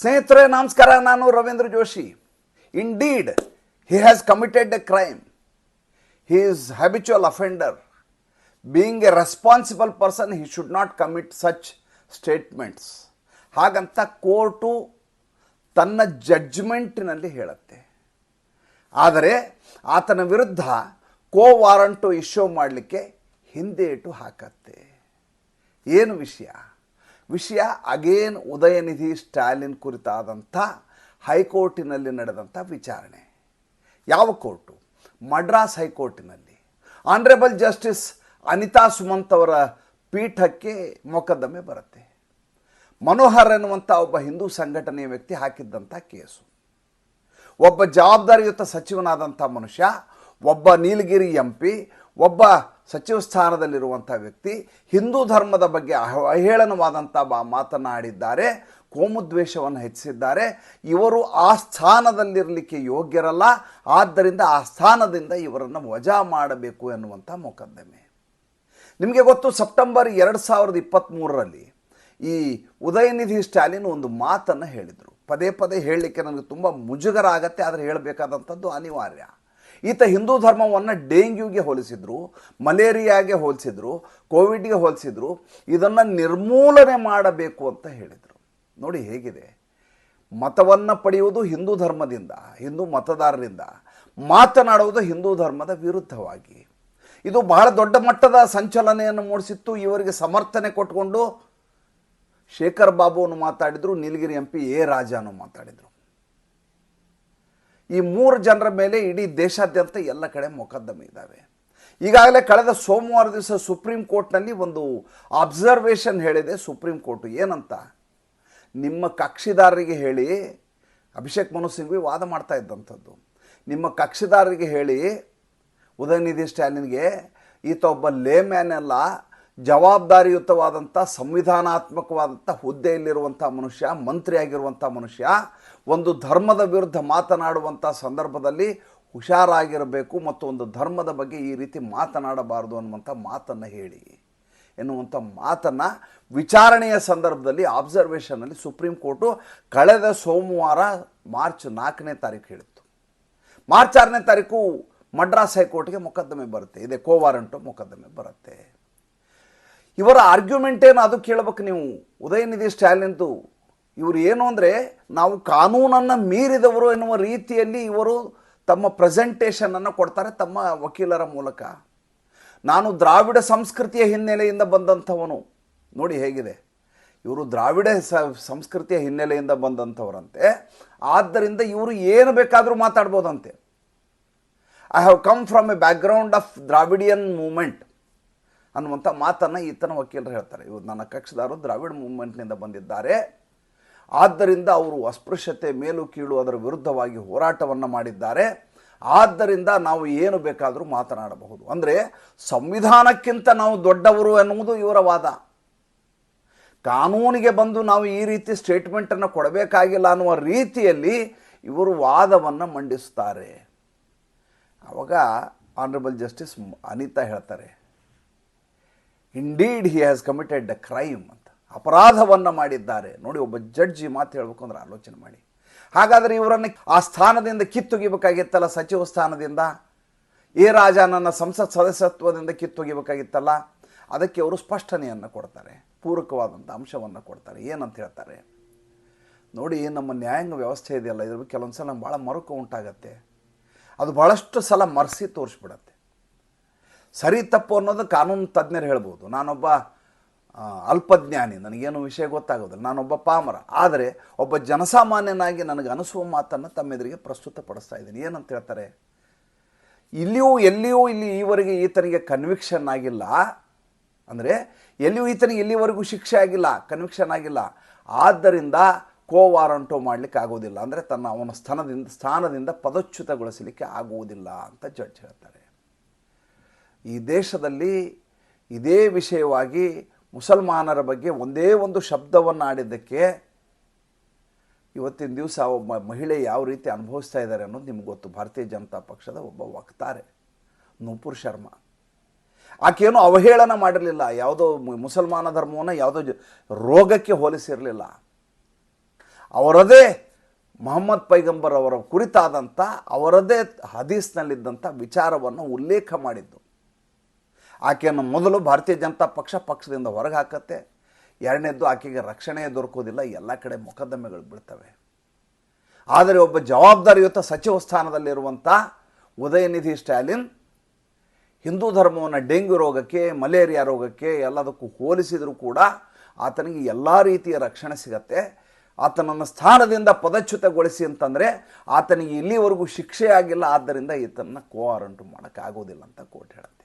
ಸ್ನೇಹಿತರೆ, ನಮಸ್ಕಾರ. ನಾನು Ravindra Joshi. Indeed he has committed a crime he is habitual offender being a responsible person he should not commit such statements ಹಾಗಂತ court ತನ್ನ ಜಡ್ಜ್ಮೆಂಟಿನಲ್ಲಿ ಹೇಳುತ್ತೆ. ಆದರೆ, ಆತನ ವಿರುದ್ಧ ಕೋ ವಾರಂಟು ಇಶ್ಯೂ ಮಾಡಲಿಕ್ಕೆ ಹಿಂದೇಟು ಹಾಕತ್ತೆ. ಏನು ವಿಷಯ? ವಿಷಯ ಅಗೇನ್ ಉದಯನಿಧಿ ಸ್ಟಾಲಿನ್ ಕುರಿತಾದಂಥ ಹೈಕೋರ್ಟಿನಲ್ಲಿ ನಡೆದಂಥ ವಿಚಾರಣೆ. ಯಾವ ಕೋರ್ಟು? ಮಡ್ರಾಸ್ ಹೈಕೋರ್ಟಿನಲ್ಲಿ. ಆನರೇಬಲ್ ಜಸ್ಟಿಸ್ ಅನಿತಾ ಸುಮಂತ್ ಅವರ ಪೀಠಕ್ಕೆ ಮೊಕದ್ದಮೆ ಬರುತ್ತೆ. ಮನೋಹರ್ ಎನ್ನುವಂಥ ಒಬ್ಬ ಹಿಂದೂ ಸಂಘಟನೆಯ ವ್ಯಕ್ತಿ ಹಾಕಿದ್ದಂಥ ಕೇಸು. ಒಬ್ಬ ಜವಾಬ್ದಾರಿಯುತ ಸಚಿವನಾದಂಥ ಮನುಷ್ಯ, ಒಬ್ಬ ನೀಲಗಿರಿ ಎಂ ಒಬ್ಬ ಸಚಿವ ಸ್ಥಾನದಲ್ಲಿರುವಂಥ ವ್ಯಕ್ತಿ ಹಿಂದೂ ಧರ್ಮದ ಬಗ್ಗೆ ಅಹೇಳನವಾದಂಥ ಬಾ ಮಾತನಾಡಿದ್ದಾರೆ ಕೋಮುದ್ವೇಷವನ್ನು ಹೆಚ್ಚಿಸಿದ್ದಾರೆ. ಇವರು ಆ ಸ್ಥಾನದಲ್ಲಿರಲಿಕ್ಕೆ ಯೋಗ್ಯರಲ್ಲ, ಆದ್ದರಿಂದ ಆ ಸ್ಥಾನದಿಂದ ಇವರನ್ನು ವಜಾ ಮಾಡಬೇಕು ಎನ್ನುವಂಥ ಮೊಕದ್ದಮೆ. ನಿಮಗೆ ಗೊತ್ತು, ಸೆಪ್ಟೆಂಬರ್ ಎರಡು ಸಾವಿರದ ಇಪ್ಪತ್ತ್ಮೂರರಲ್ಲಿ ಈ ಉದಯನಿಧಿ ಸ್ಟಾಲಿನ್ ಒಂದು ಮಾತನ್ನು ಹೇಳಿದರು. ಪದೇ ಪದೇ ಹೇಳಲಿಕ್ಕೆ ನನಗೆ ತುಂಬ ಮುಜುಗರ ಆಗತ್ತೆ ಆದರೆ ಹೇಳಬೇಕಾದಂಥದ್ದು ಅನಿವಾರ್ಯ. ಈತ ಹಿಂದೂ ಧರ್ಮವನ್ನು ಡೆಂಗ್ಯೂಗೆ ಹೋಲಿಸಿದ್ರು, ಮಲೇರಿಯಾಗೆ ಹೋಲಿಸಿದ್ರು, ಕೋವಿಡ್ಗೆ ಹೋಲಿಸಿದ್ರು, ಇದನ್ನು ನಿರ್ಮೂಲನೆ ಮಾಡಬೇಕು ಅಂತ ಹೇಳಿದರು. ನೋಡಿ ಹೇಗಿದೆ, ಮತವನ್ನು ಪಡೆಯುವುದು ಹಿಂದೂ ಧರ್ಮದಿಂದ, ಹಿಂದೂ ಮತದಾರರಿಂದ, ಮಾತನಾಡುವುದು ಹಿಂದೂ ಧರ್ಮದ ವಿರುದ್ಧವಾಗಿ. ಇದು ಬಹಳ ದೊಡ್ಡ ಮಟ್ಟದ ಸಂಚಲನೆಯನ್ನು ಮೂಡಿಸಿತ್ತು, ಇವರಿಗೆ ಸಮರ್ಥನೆ ಕೊಟ್ಕೊಂಡು ಶೇಖರ್ ಬಾಬುವನ್ನು ಮಾತಾಡಿದರು, ನೀಲಗಿರಿ ಎಂ ಪಿ ಎ ರಾಜಾನು ಮಾತಾಡಿದರು. ಈ ಮೂರು ಜನರ ಮೇಲೆ ಇಡೀ ದೇಶಾದ್ಯಂತ ಎಲ್ಲ ಕಡೆ ಮೊಕದ್ದಮೆ ಇದ್ದಾವೆ. ಈಗಾಗಲೇ ಕಳೆದ ಸೋಮವಾರ ದಿವಸ ಸುಪ್ರೀಂ ಕೋರ್ಟ್ನಲ್ಲಿ ಒಂದು ಅಬ್ಸರ್ವೇಷನ್ ಹೇಳಿದೆ ಸುಪ್ರೀಂ ಕೋರ್ಟು. ಏನಂತ? ನಿಮ್ಮ ಕಕ್ಷಿದಾರರಿಗೆ ಹೇಳಿ, ಅಭಿಷೇಕ್ ಮನು ಸಿಂಘ್ವಿ ವಾದ ಮಾಡ್ತಾ ಇದ್ದಂಥದ್ದು. ನಿಮ್ಮ ಕಕ್ಷಿದಾರರಿಗೆ ಹೇಳಿ, ಉದಯನಿಧಿ ಸ್ಟ್ಯಾಲಿನ್ಗೆ, ಈತ ಒಬ್ಬ ಲೇಮ್ಯಾನ್ ಅಲ್ಲ ಜವಾಬ್ದಾರಿಯುತವಾದಂಥ, ಸಂವಿಧಾನಾತ್ಮಕವಾದಂಥ ಹುದ್ದೆಯಲ್ಲಿರುವಂಥ ಮನುಷ್ಯ, ಮಂತ್ರಿಯಾಗಿರುವಂಥ ಮನುಷ್ಯ, ಒಂದು ಧರ್ಮದ ವಿರುದ್ಧ ಮಾತನಾಡುವಂಥ ಸಂದರ್ಭದಲ್ಲಿ ಹುಷಾರಾಗಿರಬೇಕು ಮತ್ತು ಒಂದು ಧರ್ಮದ ಬಗ್ಗೆ ಈ ರೀತಿ ಮಾತನಾಡಬಾರದು ಅನ್ನುವಂಥ ಮಾತನ್ನು ಹೇಳಿ. ಎನ್ನುವಂಥ ಮಾತನ್ನು ವಿಚಾರಣೆಯ ಸಂದರ್ಭದಲ್ಲಿ ಆಬ್ಸರ್ವೇಷನಲ್ಲಿ ಸುಪ್ರೀಂ ಕೋರ್ಟು ಕಳೆದ ಸೋಮವಾರ ಮಾರ್ಚ್ ನಾಲ್ಕನೇ ತಾರೀಕು ಹೇಳಿತ್ತು. ಮಾರ್ಚ್ ಆರನೇ ತಾರೀಕು ಮಡ್ರಾಸ್ ಹೈಕೋರ್ಟ್ಗೆ ಮೊಕದ್ದಮೆ ಬರುತ್ತೆ. ಇದೆ ಕೋವಾರಂಟು ಮೊಕದ್ದಮೆ ಬರುತ್ತೆ. ಇವರ ಆರ್ಗ್ಯುಮೆಂಟ್ ಏನು ಅದು ಕೇಳಬೇಕು ನೀವು? ಉದಯನಿಧಿ ಸ್ಟಾಲಿನ್ದು ಇವರು ಏನು ಅಂದರೆ, ನಾವು ಕಾನೂನನ್ನು ಮೀರಿದವರು ಎನ್ನುವ ರೀತಿಯಲ್ಲಿ ಇವರು ತಮ್ಮ ಪ್ರೆಸೆಂಟೇಷನನ್ನು ಕೊಡ್ತಾರೆ ತಮ್ಮ ವಕೀಲರ ಮೂಲಕ. ನಾನು ದ್ರಾವಿಡ ಸಂಸ್ಕೃತಿಯ ಹಿನ್ನೆಲೆಯಿಂದ ಬಂದಂಥವನು. ನೋಡಿ ಹೇಗಿದೆ. ಇವರು ದ್ರಾವಿಡ ಸಂಸ್ಕೃತಿಯ ಹಿನ್ನೆಲೆಯಿಂದ ಬಂದಂಥವರಂತೆ. ಆದ್ದರಿಂದ ಇವರು ಏನು ಬೇಕಾದರೂ ಮಾತಾಡ್ಬೋದಂತೆ. I have come from a background of Dravidian movement ಅನ್ನುವಂಥ ಮಾತನ್ನು ಈತನ ವಕೀಲರು ಹೇಳ್ತಾರೆ. ಇವರು ನನ್ನ ಕಕ್ಷದಾರರು ದ್ರಾವಿಡ ಮೂವ್ಮೆಂಟ್ನಿಂದ ಬಂದಿದ್ದಾರೆ. ಆದ್ದರಿಂದ ಅವರು ಅಸ್ಪೃಶ್ಯತೆ ಮೇಲು ಕೀಳು ಅದರ ವಿರುದ್ಧವಾಗಿ ಹೋರಾಟವನ್ನು ಮಾಡಿದ್ದಾರೆ. ಆದ್ದರಿಂದ ನಾವು ಏನು ಬೇಕಾದರೂ ಮಾತನಾಡಬಹುದು. ಅಂದರೆ ಸಂವಿಧಾನಕ್ಕಿಂತ ನಾವು ದೊಡ್ಡವರು ಎನ್ನುವುದು ಇವರ ವಾದ. ಕಾನೂನಿಗೆ ಬಂದು ನಾವು ಈ ರೀತಿ ಸ್ಟೇಟ್ಮೆಂಟನ್ನು ಕೊಡಬೇಕಾಗಿಲ್ಲ ಅನ್ನುವ ರೀತಿಯಲ್ಲಿ ಇವರು ವಾದವನ್ನು ಮಂಡಿಸ್ತಾರೆ. ಆವಾಗ ಆನರಬಲ್ ಜಸ್ಟಿಸ್ ಅನಿತಾ ಹೇಳ್ತಾರೆ indeed he has committed a crime ಅಂತ. ಅಪರಾಧವನ್ನು ಮಾಡಿದ್ದಾರೆ. ನೋಡಿ, ಒಬ್ಬ ಜಡ್ಜಿ ಮಾತು ಹೇಳಬೇಕು ಅಂದ್ರೆ ಆಲೋಚನೆ ಮಾಡಿ. ಹಾಗಾದರೆ ಇವರನ್ನು ಆ ಸ್ಥಾನದಿಂದ ಕಿತ್ತೊಗಿಬೇಕಾಗಿತ್ತಲ್ಲ, ಸಚಿವ ಸ್ಥಾನದಿಂದ? ಎ ರಾಜ ನನ್ನ ಸಂಸತ್ ಸದಸ್ಯತ್ವದಿಂದ ಕಿತ್ತೊಗಿಬೇಕಾಗಿತ್ತಲ್ಲ? ಅದಕ್ಕೆ ಅವರು ಸ್ಪಷ್ಟನೆಯನ್ನು ಕೊಡ್ತಾರೆ ಪೂರಕವಾದಂಥ ಅಂಶವನ್ನು ಕೊಡ್ತಾರೆ. ಏನಂತ ಹೇಳ್ತಾರೆ? ನೋಡಿ, ನಮ್ಮ ನ್ಯಾಯಾಂಗ ವ್ಯವಸ್ಥೆ ಇದೆಯಲ್ಲ, ಇದ್ರ ಕೆಲವೊಂದು ಸಲ ಭಾಳ ಮರುಕು ಉಂಟಾಗತ್ತೆ. ಅದು ಭಾಳಷ್ಟು ಸಲ ಮರೆಸಿ ತೋರಿಸ್ಬಿಡತ್ತೆ. ಸರಿ ತಪ್ಪು ಅನ್ನೋದು ಕಾನೂನು ತಜ್ಞರು ಹೇಳ್ಬೋದು. ನಾನೊಬ್ಬ ಅಲ್ಪಜ್ಞಾನಿ, ನನಗೇನು ವಿಷಯ ಗೊತ್ತಾಗೋದಿಲ್ಲ. ನಾನೊಬ್ಬ ಪಾಮರ. ಆದರೆ ಒಬ್ಬ ಜನಸಾಮಾನ್ಯನಾಗಿ ನನಗೆ ಅನಿಸುವ ಮಾತನ್ನು ತಮ್ಮೆದುರಿಗೆ ಪ್ರಸ್ತುತಪಡಿಸ್ತಾ ಇದ್ದೀನಿ. ಏನಂತ ಹೇಳ್ತಾರೆ? ಇಲ್ಲಿಯೂ ಎಲ್ಲಿಯೂ ಇಲ್ಲಿ ಈವರೆಗೆ ಈತನಿಗೆ ಕನ್ವಿಕ್ಷನ್ ಆಗಿಲ್ಲ. ಅಂದರೆ ಎಲ್ಲಿಯೂ ಈತನಿಗೆ ಇಲ್ಲಿವರೆಗೂ ಶಿಕ್ಷೆ ಆಗಿಲ್ಲ ಕನ್ವಿಕ್ಷನ್ ಆಗಿಲ್ಲ. ಆದ್ದರಿಂದ ಕೋ ವಾರಂಟು ಮಾಡಲಿಕ್ಕೆ ಆಗೋದಿಲ್ಲ ಅಂದರೆ ತನ್ನ ಅವನ ಸ್ಥಾನದಿಂದ ಸ್ಥಾನದಿಂದ ಪದಚ್ಯುತಗೊಳಿಸಲಿಕ್ಕೆ ಆಗುವುದಿಲ್ಲ ಅಂತ ಜಡ್ಜ್ ಹೇಳ್ತಾರೆ. ಈ ದೇಶದಲ್ಲಿ ಇದೇ ವಿಷಯವಾಗಿ ಮುಸಲ್ಮಾನರ ಬಗ್ಗೆ ಒಂದೇ ಒಂದು ಶಬ್ದವನ್ನು ಆಡಿದ್ದಕ್ಕೆ ಇವತ್ತಿನ ದಿವಸ ಒಬ್ಬ ಮಹಿಳೆ ಯಾವ ರೀತಿ ಅನುಭವಿಸ್ತಾ ಇದ್ದಾರೆ ಅನ್ನೋದು ನಿಮ್ಗೆ ಗೊತ್ತು. ಭಾರತೀಯ ಜನತಾ ಪಕ್ಷದ ಒಬ್ಬ ವಕ್ತಾರೆ ನೂಪುರ್ ಶರ್ಮಾ. ಆಕೆಯೇನು ಅವಹೇಳನ ಮಾಡಿರಲಿಲ್ಲ. ಯಾವುದೋ ಮುಸಲ್ಮಾನ ಧರ್ಮವನ್ನು ಯಾವುದೋ ರೋಗಕ್ಕೆ ಹೋಲಿಸಿರಲಿಲ್ಲ. ಅವರದೇ ಮೊಹಮ್ಮದ್ ಪೈಗಂಬರ್ ಅವರ ಕುರಿತಾದಂಥ ಅವರದೇ ಹದೀಸ್ನಲ್ಲಿದ್ದಂಥ ವಿಚಾರವನ್ನು ಉಲ್ಲೇಖ ಮಾಡಿದ್ದು. ಆಕೆಯನ್ನು ಮೊದಲು ಭಾರತೀಯ ಜನತಾ ಪಕ್ಷ ಪಕ್ಷದಿಂದ ಹೊರಗೆ ಹಾಕತ್ತೆ. ಎರಡನೇದ್ದು ಆಕೆಗೆ ರಕ್ಷಣೆ ದೊರಕೋದಿಲ್ಲ ಎಲ್ಲ ಕಡೆ ಮೊಕದ್ದಮೆಗಳು ಬೀಳ್ತವೆ. ಆದರೆ ಒಬ್ಬ ಜವಾಬ್ದಾರಿಯುತ ಸಚಿವ ಸ್ಥಾನದಲ್ಲಿರುವಂಥ ಉದಯನಿಧಿ ಸ್ಟಾಲಿನ್ ಹಿಂದೂ ಧರ್ಮವನ್ನು ಡೆಂಗ್ಯೂ ರೋಗಕ್ಕೆ, ಮಲೇರಿಯಾ ರೋಗಕ್ಕೆ ಎಲ್ಲದಕ್ಕೂ ಹೋಲಿಸಿದರೂ ಕೂಡ ಆತನಿಗೆ ಎಲ್ಲ ರೀತಿಯ ರಕ್ಷಣೆ ಸಿಗತ್ತೆ. ಆತನನ್ನು ಸ್ಥಾನದಿಂದ ಪದಚ್ಯುತಗೊಳಿಸಿ ಅಂತಂದರೆ ಆತನಿಗೆ ಇಲ್ಲಿವರೆಗೂ ಶಿಕ್ಷೆ ಆಗಿಲ್ಲ ಆದ್ದರಿಂದ ಈತನನ್ನು ಕೋಆರಂಟು ಮಾಡೋಕ್ಕಾಗೋದಿಲ್ಲ ಅಂತ ಕೋರ್ಟ್ ಹೇಳುತ್ತೆ.